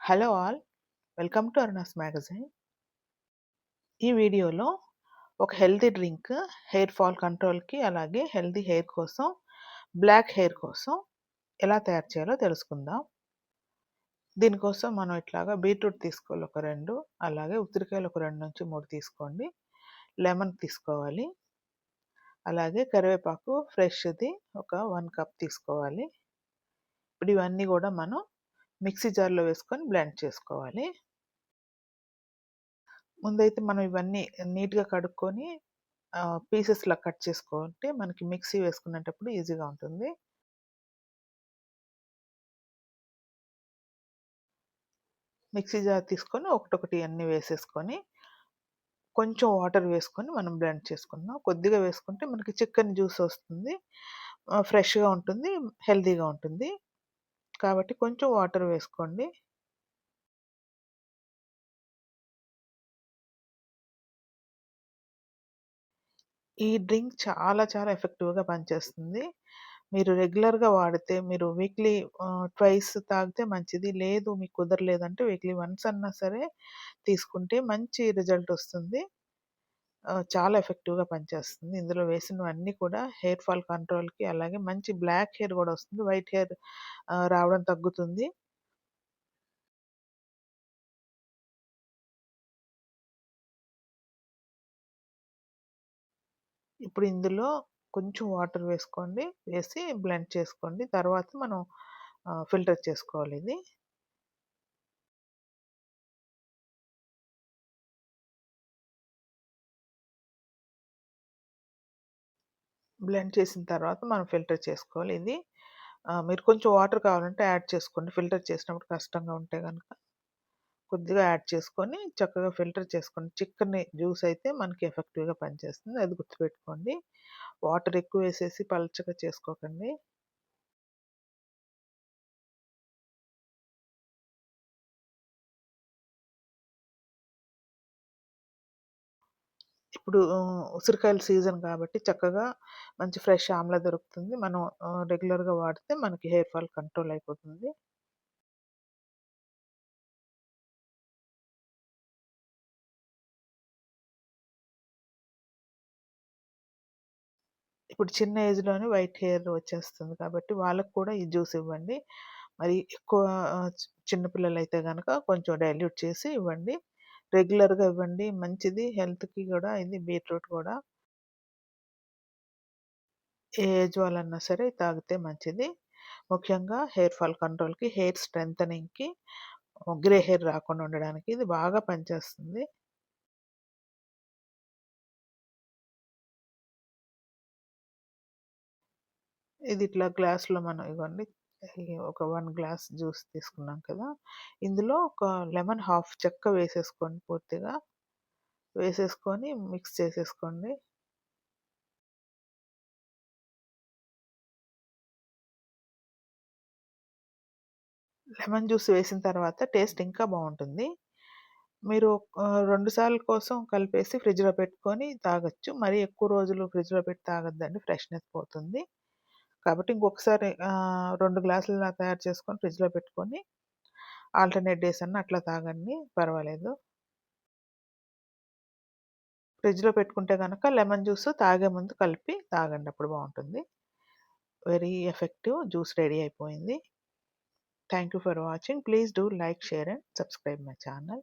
Hello all welcome to Aruna's magazine. ఈ వీడియోలో ఒక హెల్తీ డ్రింక్ హెయిర్ ఫాల్ కంట్రోల్కి అలాగే హెల్తీ హెయిర్ కోసం బ్లాక్ హెయిర్ కోసం ఎలా తయారు చేయాలో తెలుసుకుందాం. దీనికోసం మనం ఇట్లాగా బీట్రూట్ తీసుకోవాలి ఒక రెండు అలాగే ఉసిరికాయలు ఒక రెండు నుంచి మూడు తీసుకోండి. లెమన్ తీసుకోవాలి. అలాగే కరివేపాకు ఫ్రెష్ది ఒక వన్ కప్ తీసుకోవాలి. ఇప్పుడు ఇవన్నీ కూడా మనం మిక్సీ జార్లో వేసుకొని బ్లెండ్ చేసుకోవాలి. ముందైతే మనం ఇవన్నీ నీట్గా కడుక్కొని పీసెస్లా కట్ చేసుకుంటే మనకి మిక్సీ వేసుకునేటప్పుడు ఈజీగా ఉంటుంది. మిక్సీ జార్ తీసుకొని ఒకటొకటి అన్నీ వేసేసుకొని కొంచెం వాటర్ వేసుకొని మనం బ్లెండ్ చేసుకుందాం. కొద్దిగా వేసుకుంటే మనకి చికెన్ జ్యూస్ వస్తుంది. ఫ్రెష్గా ఉంటుంది హెల్తీగా ఉంటుంది. కాబట్టి కొంచెం వాటర్ వేసుకోండి. ఈ డ్రింక్ చాలా చాలా ఎఫెక్టివ్గా పనిచేస్తుంది. మీరు రెగ్యులర్గా వాడితే మీరు వీక్లీ ట్వైస్ తాగితే మంచిది. లేదు మీకు కుదరలేదంటే వీక్లీ వన్స్ అన్నా సరే తీసుకుంటే మంచి రిజల్ట్ వస్తుంది. చాలా ఎఫెక్టివ్గా పనిచేస్తుంది. ఇందులో వేసినవన్నీ కూడా హెయిర్ ఫాల్ కంట్రోల్కి అలాగే మంచి బ్లాక్ హెయిర్ కూడా వస్తుంది. వైట్ హెయిర్ రావడం తగ్గుతుంది. ఇప్పుడు ఇందులో కొంచెం వాటర్ వేసుకోండి. వేసి బ్లెండ్ చేసుకోండి. తర్వాత మనం ఫిల్టర్ చేసుకోవాలి ఇది. బ్లెండ్ చేసిన తర్వాత మనం ఫిల్టర్ చేసుకోవాలి. ఇది మీరు కొంచెం వాటర్ కావాలంటే యాడ్ చేసుకోండి. ఫిల్టర్ చేసినప్పుడు కష్టంగా ఉంటే కనుక కొద్దిగా యాడ్ చేసుకొని చక్కగా ఫిల్టర్ చేసుకోండి. చికెన్ జ్యూస్ అయితే మనకి ఎఫెక్టివ్గా పనిచేస్తుంది. అది గుర్తుపెట్టుకోండి. వాటర్ ఎక్కువ వేసేసి పలచగా చేసుకోకండి. ఇప్పుడు ఉసిరికాయల సీజన్ కాబట్టి చక్కగా మంచి ఫ్రెష్ ఆమ్లా దొరుకుతుంది. మనం రెగ్యులర్గా వాడితే మనకి హెయిర్ ఫాల్ కంట్రోల్ అయిపోతుంది. ఇప్పుడు చిన్న ఏజ్లోనే వైట్ హెయిర్ వచ్చేస్తుంది కాబట్టి వాళ్ళకు కూడా ఈ జ్యూస్ ఇవ్వండి. మరి ఎక్కువ చిన్నపిల్లలు అయితే కనుక కొంచెం డైల్యూట్ చేసి ఇవ్వండి. రెగ్యులర్గా ఇవ్వండి. మంచిది. హెల్త్కి కూడా ఇది బీట్రూట్ కూడా. ఏ ఏజ్ వాళ్ళన్నా సరే తాగితే మంచిది. ముఖ్యంగా హెయిర్ ఫాల్ కంట్రోల్కి హెయిర్ స్ట్రెంథనింగ్కి గ్రే హెయిర్ రాకుండా ఉండడానికి ఇది బాగా పనిచేస్తుంది. ఇది ఇట్లా గ్లాస్లో మనం ఇవ్వండి. ఒక వన్ గ్లాస్ జ్యూస్ తీసుకున్నాం కదా! ఇందులో ఒక లెమన్ హాఫ్ చెక్క వేసేసుకోండి పూర్తిగా. వేసేసుకొని మిక్స్ చేసేసుకోండి. లెమన్ జ్యూస్ వేసిన తర్వాత టేస్ట్ ఇంకా బాగుంటుంది. మీరు రెండు సార్లు కోసం కలిపేసి ఫ్రిడ్జ్లో పెట్టుకొని తాగొచ్చు. మరి ఎక్కువ రోజులు ఫ్రిడ్జ్లో పెట్టి తాగొద్దండి. ఫ్రెష్నెస్ పోతుంది. కాబట్టి ఇంకొకసారి రెండు గ్లాసులు తయారు చేసుకొని ఫ్రిడ్జ్లో పెట్టుకొని ఆల్టర్నేట్ డేస్ అన్న అట్లా తాగండి పర్వాలేదు. ఫ్రిడ్జ్లో పెట్టుకుంటే కనుక లెమన్ జ్యూస్ తాగే ముందు కలిపి తాగండి అప్పుడు బాగుంటుంది. వెరీ ఎఫెక్టివ్ జ్యూస్ రెడీ అయిపోయింది. Thank you for watching. Please do like share and subscribe my channel.